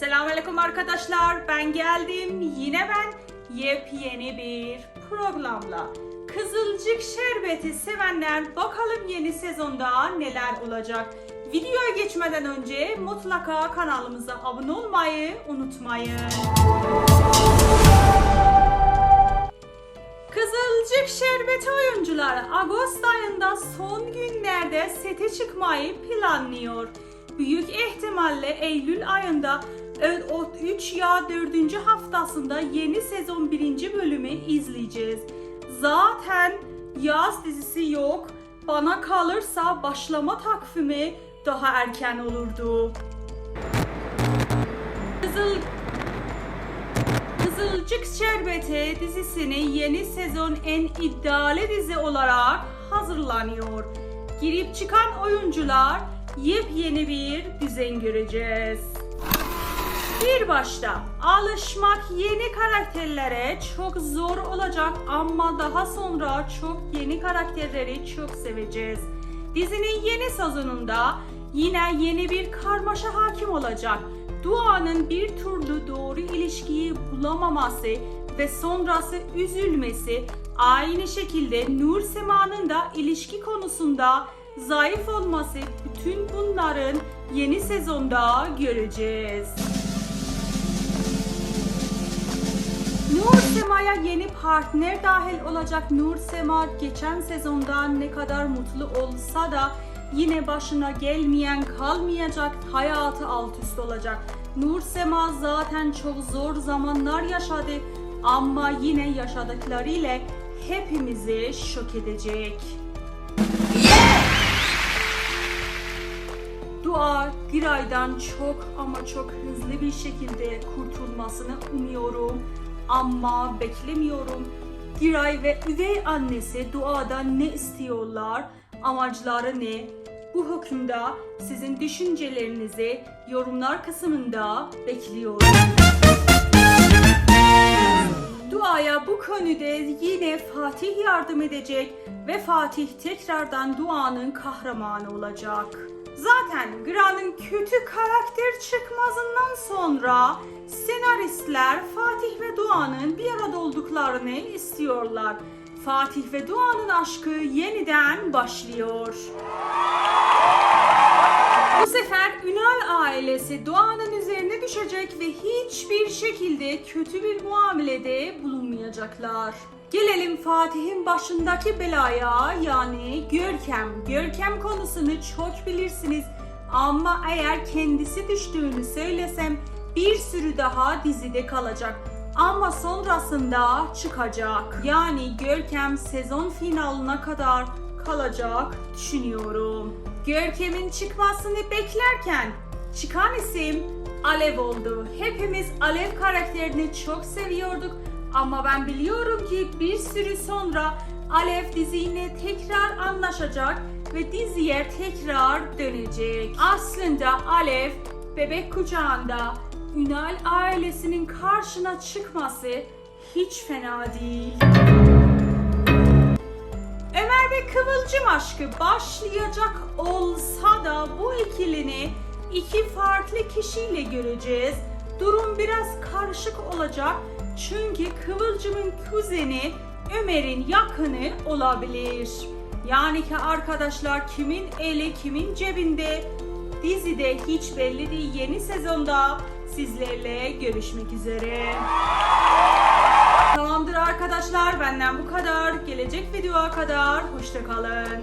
Selamünaleyküm arkadaşlar. Ben geldim. Yine ben yepyeni bir programla. Kızılcık şerbeti sevenler bakalım yeni sezonda neler olacak. Videoya geçmeden önce mutlaka kanalımıza abone olmayı unutmayın. Kızılcık Şerbeti oyuncuları Ağustos ayında son günlerde sete çıkmayı planlıyor. Büyük ihtimalle Eylül ayında 3 ya 4. haftasında yeni sezon 1. bölümü izleyeceğiz. Zaten yaz dizisi yok. Bana kalırsa başlama takvimi daha erken olurdu. Kızıl Kızılcık Şerbeti dizisini yeni sezon en iddialı dizi olarak hazırlanıyor. Girip çıkan oyuncular yepyeni bir düzen göreceğiz. Bir başta alışmak yeni karakterlere çok zor olacak ama daha sonra çok yeni karakterleri çok seveceğiz. Dizinin yeni sezonunda yine yeni bir karmaşa hakim olacak. Dua'nın bir türlü doğru ilişkiyi bulamaması ve sonrası üzülmesi aynı şekilde Nur Sema'nın da ilişki konusunda zayıf olması bütün bunların yeni sezonda göreceğiz. Nur Sema'ya yeni partner dahil olacak Nur Sema geçen sezonda ne kadar mutlu olsa da yine başına gelmeyen kalmayacak hayatı alt üst olacak. Nur Sema zaten çok zor zamanlar yaşadı ama yine yaşadıklarıyla hepimizi şok edecek. Dua Giray'dan çok ama çok hızlı bir şekilde kurtulmasını umuyorum ama beklemiyorum. Giray ve üvey annesi duadan ne istiyorlar, amaçları ne? Bu hükümde sizin düşüncelerinizi yorumlar kısmında bekliyorum. Duaya bu konuda yine Fatih yardım edecek ve Fatih tekrardan duanın kahramanı olacak. Zaten Gra'nın kötü karakter çıkmazından sonra senaristler Fatih ve Doğan'ın bir arada olduklarını istiyorlar. Fatih ve Doğan'ın aşkı yeniden başlıyor. Bu sefer Ünal ailesi Doğan'ın üzerine düşecek ve hiçbir şekilde kötü bir muamelede bulunmayacaklar. Gelelim Fatih'in başındaki belaya yani Görkem. Görkem konusunu çok bilirsiniz ama eğer kendisi düştüğünü söylesem bir sürü daha dizide kalacak. Ama sonrasında çıkacak. Yani Görkem sezon finaline kadar kalacak düşünüyorum. Görkem'in çıkmasını beklerken çıkan isim Alev oldu. Hepimiz Alev karakterini çok seviyorduk ama ben biliyorum ki bir süre sonra Alev diziyle tekrar anlaşacak ve diziye tekrar dönecek. Aslında Alev bebek kucağında Ünal ailesinin karşına çıkması hiç fena değil. Ömer ve Kıvılcım aşkı başlayacak olsa da bu ikilini iki farklı kişiyle göreceğiz. Durum biraz karışık olacak çünkü Kıvılcım'ın kuzeni Ömer'in yakını olabilir. Yani ki arkadaşlar kimin eli kimin cebinde dizide hiç belli değil yeni sezonda sizlerle görüşmek üzere. Tamamdır arkadaşlar benden bu kadar. Gelecek videoya kadar hoşçakalın.